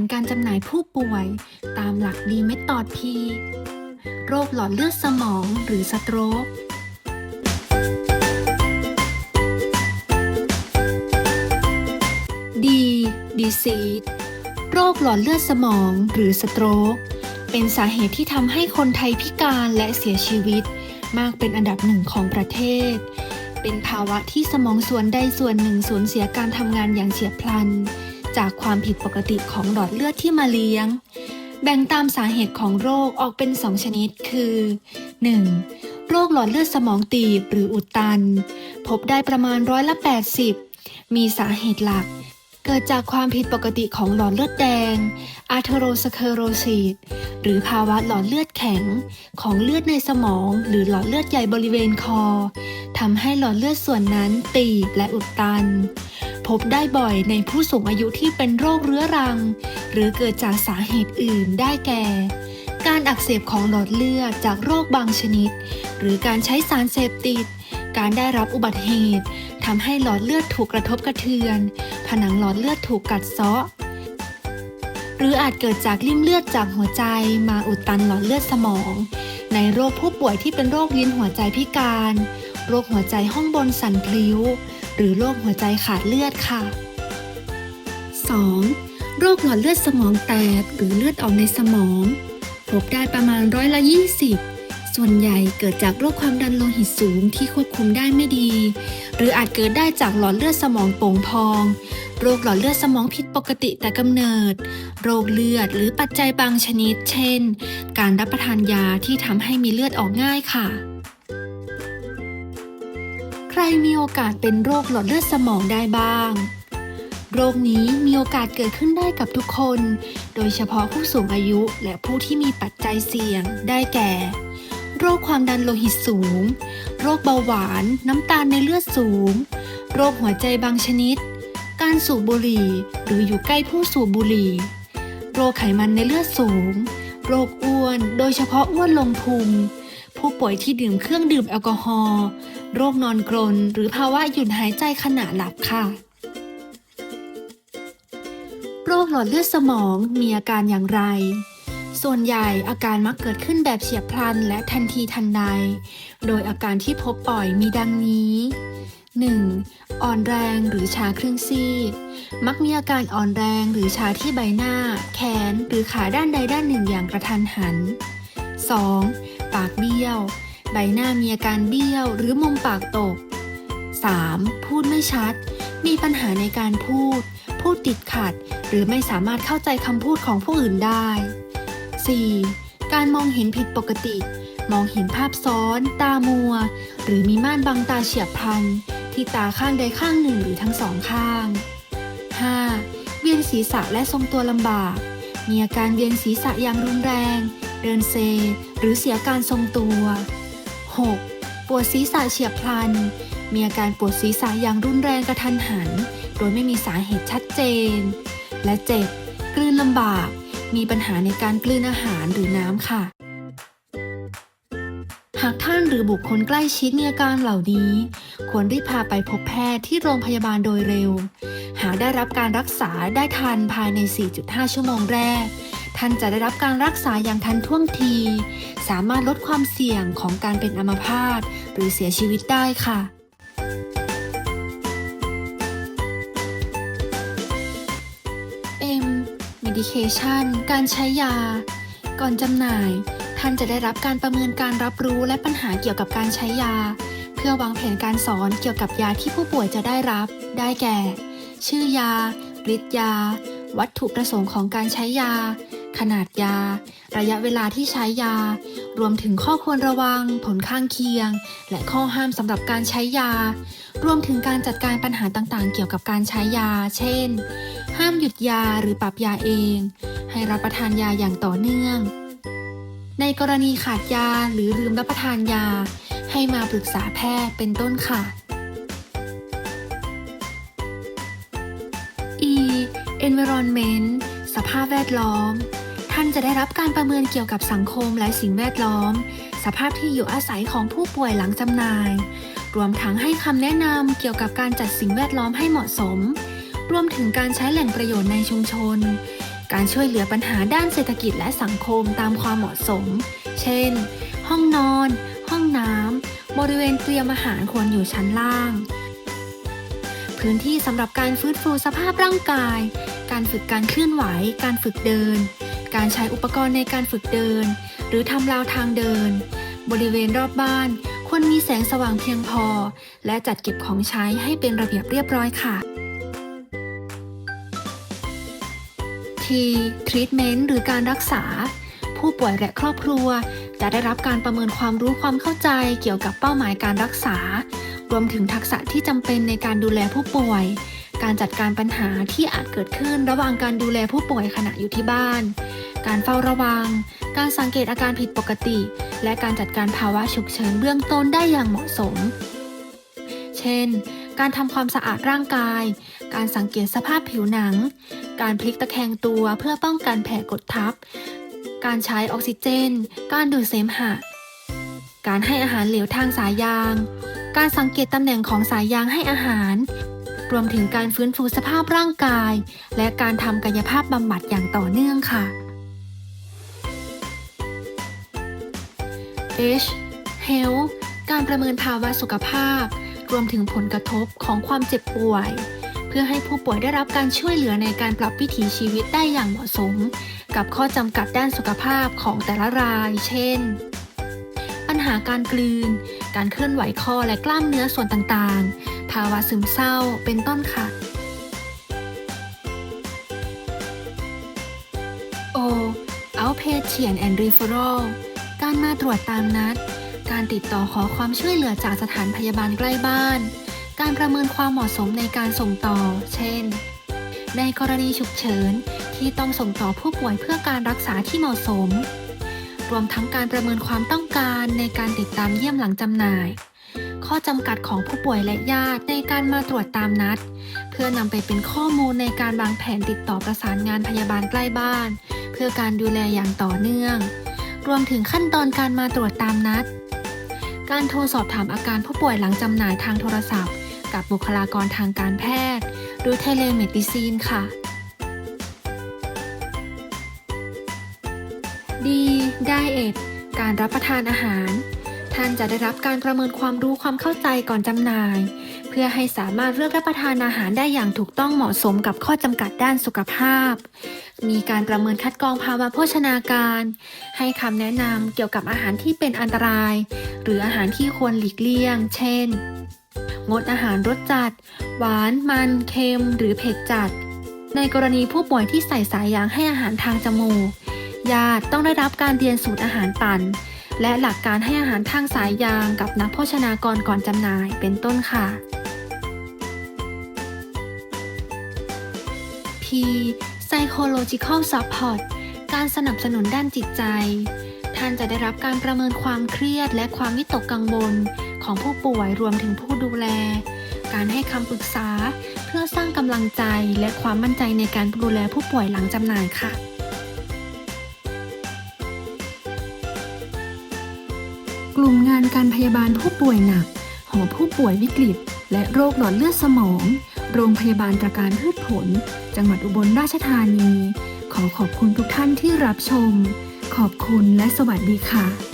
นการจำหน่ายผู้ป่วย ตามหลักดีเมตอดพี โรคหลอดเลือดสมองหรือสโตรก D disease โรคหลอดเลือดสมองหรือสโตรกเป็นสาเหตุที่ทำให้คนไทยพิการและเสียชีวิต มากเป็นอันดับหนึ่งของประเทศ เป็นภาวะที่สมองส่วนใดส่วนหนึ่งสูญเสียการทำงานอย่างเฉียบพลัน จากความผิดปกติของหลอดเลือดที่มาเลี้ยง แบ่งตามสาเหตุของโรคออกเป็น2ชนิดคือ 1. โรคหลอดเลือดสมองตีบหรืออุดตัน พบได้ประมาณร้อยละ80 มีสาเหตุหลัก เกิดจากความผิดปกติของหลอดเลือดแดงอาร์เทโรสเคโรซิสหรือภาวะหลอดเลือดแข็งของเลือดในสมอง หรือหลอดเลือดใหญ่บริเวณคอทำให้หลอดเลือดส่วนนั้นตีบและอุดตัน พบได้บ่อยในผู้สูงอายุที่เป็นโรคเรื้อรัง หรือเกิดจากสาเหตุอื่นได้แก่ การอักเสบของหลอดเลือดจากโรคบางชนิด หรือการใช้สารเสพติด การได้รับอุบัติเหตุทำให้หลอดเลือดถูกกระทบกระเทือน ผนังหลอดเลือดถูกกัดเซาะหรืออาจเกิดจากริ่มเลือดจากหัวใจมาอุดตันหลอดเลือดสมอง ในโรคผู้ป่วยที่เป็นโรคลิ้นหัวใจพิการ โรคหัวใจห้องบนสั่นพลิ้ว หรือโรคหัวใจขาดเลือดค่ะ 2. โรคหลอดเลือดสมองแตกหรือเลือดออกในสมอง พบได้ประมาณร้อยละ20ส่วนใหญ่เกิดจากโรคความดันโลหิตสูงที่ควบคุมได้ไม่ดี หรืออาจเกิดได้จากหลอดเลือดสมองโป่งพอง โรคหลอดเลือดสมองผิดปกติแต่กำเนิด โรคเลือดหรือปัจจัยบางชนิด เช่น การรับประทานยาที่ทำให้มีเลือดออกง่ายค่ะ ใครมีโอกาสเป็นโรคหลอดเลือดสมองได้บ้าง โรคนี้มีโอกาสเกิดขึ้นได้กับทุกคน โดยเฉพาะผู้สูงอายุและผู้ที่มีปัจจัยเสี่ยง ได้แก่ โรคความดันโลหิตสูง โรคเบาหวาน น้ำตาลในเลือดสูง โรคหัวใจบางชนิด การสูบบุหรี่ หรืออยู่ใกล้ผู้สูบบุหรี่ โรคไขมันในเลือดสูง โรคอ้วน โดยเฉพาะอ้วนลงพุงผู้ป่วยที่ดื่มเครื่องดื่มแอลกอฮอล์ โรคนอนกรน หรือภาวะหยุดหายใจขณะหลับค่ะ โรคหลอดเลือดสมองมีอาการอย่างไร ส่วนใหญ่อาการมักเกิดขึ้นแบบเฉียบพลันและทันทีทันใด โดยอาการที่พบบ่อยมีดังนี้ 1. อ่อนแรงหรือชาครึ่งซีก มักมีอาการอ่อนแรงหรือชาที่ใบหน้า แขนหรือขาด้านใดด้านหนึ่งอย่างกระทันหัน 2. ปากเบี้ยว ใบหน้ามีอาการเบี้ยวหรือมุมปากตก 3. พูดไม่ชัด มีปัญหาในการพูด พูดติดขัด หรือไม่สามารถเข้าใจคำพูดของผู้อื่นได้ 4. การมองเห็นผิดปกติ มองเห็นภาพซ้อน ตามัว หรือมีม่านบังตาเฉียบพลัน ที่ตาข้างใดข้างหนึ่งหรือทั้งสองข้าง 5. เวียนศีรษะและทรงตัวลำบาก มีอาการเวียนศีรษะอย่างรุนแรง เดินเซ หรือเสียการทรงตัว 6. ปวดศีรษะเฉียบพลัน มีอาการปวดศีรษะอย่างรุนแรงกระทันหัน โดยไม่มีสาเหตุชัดเจน และ 7. กลืนลำบาก มีปัญหาในการกลืนอาหารหรือน้ำค่ะ หากท่านหรือบุคคลใกล้ชิดมีอาการเหล่านี้ ควรรีบพาไปพบแพทย์ที่โรงพยาบาลโดยเร็ว หากได้รับการรักษาได้ทันภายใน 4.5 ชั่วโมงแรก ท่านจะได้รับการรักษาอย่างทันท่วงที สามารถลดความเสี่ยงของการเป็นอัมพาตหรือเสียชีวิตได้ค่ะ M medication การใช้ยา ก่อนจำหน่าย ท่านจะได้รับการประเมินการรับรู้และปัญหาเกี่ยวกับการใช้ยา เพื่อวางแผนการสอนเกี่ยวกับยาที่ผู้ป่วยจะได้รับ ได้แก่ ชื่อยาฤทธิ์ยา วัตถุประสงค์ของการใช้ยา ขนาดยา ระยะเวลาที่ใช้ยา รวมถึงข้อควรระวัง ผลข้างเคียง และข้อห้ามสำหรับการใช้ยา รวมถึงการจัดการปัญหาต่างๆ เกี่ยวกับการใช้ยา เช่น ห้ามหยุดยาหรือปรับยาเอง ให้รับประทานยาอย่างต่อเนื่อง ในกรณีขาดยาหรือลืมรับประทานยา ให้มาปรึกษาแพทย์เป็นต้นค่ะ E environment สภาพแวดล้อม ท่านจะได้รับการประเมินเกี่ยวกับสังคมและสิ่งแวดล้อม สภาพที่อยู่อาศัยของผู้ป่วยหลังจำหน่าย รวมทั้งให้คำแนะนำเกี่ยวกับการจัดสิ่งแวดล้อมให้เหมาะสม รวมถึงการใช้แหล่งประโยชน์ในชุมชน การช่วยเหลือปัญหาด้านเศรษฐกิจและสังคมตามความเหมาะสม เช่น ห้องนอน ห้องน้ำบริเวณเตรียมอาหารควรอยู่ชั้นล่างพื้นที่สำหรับการฟื้นฟูสภาพร่างกาย การฝึกการเคลื่อนไหว การฝึกเดิน การใช้อุปกรณ์ในการฝึกเดิน หรือทำราวทางเดิน บริเวณรอบบ้านควรมีแสงสว่างเพียงพอ และจัดเก็บของใช้ให้เป็นระเบียบเรียบร้อยค่ะ T treatment หรือการรักษา ผู้ป่วยและครอบครัว จะได้รับการประเมินความรู้ความเข้าใจเกี่ยวกับเป้าหมายการรักษา รวมถึงทักษะที่จำเป็นในการดูแลผู้ป่วย การจัดการปัญหาที่อาจเกิดขึ้นระหว่างการดูแลผู้ป่วยขณะอยู่ที่บ้าน การเฝ้าระวัง การสังเกตอาการผิดปกติ และการจัดการภาวะฉุกเฉินเบื้องต้นได้อย่างเหมาะสม เช่น การทำความสะอาดร่างกาย การสังเกตสภาพผิวหนัง การพลิกตะแคงตัวเพื่อป้องกันแผลกดทับ การใช้ออกซิเจน การดูดเสมหะ การให้อาหารเหลวทางสายยาง การสังเกตตำแหน่งของสายยางให้อาหารรวมถึงการฟื้นฟูสภาพร่างกาย และการทำกายภาพบำบัดอย่างต่อเนื่องค่ะ H Health การประเมินภาวะสุขภาพ รวมถึงผลกระทบของความเจ็บป่วย เพื่อให้ผู้ป่วยได้รับการช่วยเหลือในการปรับวิถีชีวิตได้อย่างเหมาะสม กับข้อจำกัดด้านสุขภาพของแต่ละราย เช่น ปัญหาการกลืน การเคลื่อนไหวคอและกล้ามเนื้อส่วนต่างๆ ภาวะซึมเศร้า เป็นต้นค่ะ O outpatient and referral การมาตรวจตามนัด การติดต่อขอความช่วยเหลือจากสถานพยาบาลใกล้บ้าน การประเมินความเหมาะสมในการส่งต่อ เช่น ในกรณีฉุกเฉินที่ต้องส่งต่อผู้ป่วยเพื่อการรักษาที่เหมาะสม รวมทั้งการประเมินความต้องการในการติดตามเยี่ยมหลังจำหน่าย ข้อจำกัดของผู้ป่วยและญาติในการมาตรวจตามนัด เพื่อนำไปเป็นข้อมูลในการวางแผนติดต่อประสานงานพยาบาลใกล้บ้าน เพื่อการดูแลอย่างต่อเนื่อง รวมถึงขั้นตอนการมาตรวจตามนัด การโทรสอบถามอาการผู้ป่วยหลังจำหน่ายทางโทรศัพท์ กับบุคลากรทางการแพทย์ หรือเทเลเมดิซีนค่ะ D Diet การรับประทานอาหาร ท่านจะได้รับการประเมินความรู้ความเข้าใจก่อนจำหน่าย พื่อให้สามารถเลือกรับประทานอาหารได้อย่างถูกต้องเหมาะสมกับข้อจำกัดด้านสุขภาพ มีการประเมินคัดกรองภาวะโภชนาการ ให้คำแนะนำเกี่ยวกับอาหารที่เป็นอันตราย หรืออาหารที่ควรหลีกเลี่ยง เช่น งดอาหารรสจัด หวาน มัน เค็ม หรือเผ็ดจัด ในกรณีผู้ป่วยที่ใส่สายยางให้อาหารทางจมูก ญาติต้องได้รับการเรียนสูตรอาหารปั่นและหลักการให้อาหารทางสายยางกับนักโภชนากรก่อนจำหน่ายเป็นต้นค่ะ P psychological support การสนับสนุนด้านจิตใจ ท่านจะได้รับการประเมินความเครียดและความวิตกกังวลของผู้ป่วยรวมถึงผู้ดูแล การให้คำปรึกษาเพื่อสร้างกำลังใจและความมั่นใจในการดูแลผู้ป่วยหลังจำหน่ายค่ะกลุ่มงานการพยาบาลผู้ป่วยหนัก หอผู้ป่วยวิกฤต และโรคหลอดเลือดสมอง โรงพยาบาลตระการพืชผล จังหวัดอุบลราชธานี ขอขอบคุณทุกท่านที่รับชม ขอบคุณและสวัสดีค่ะ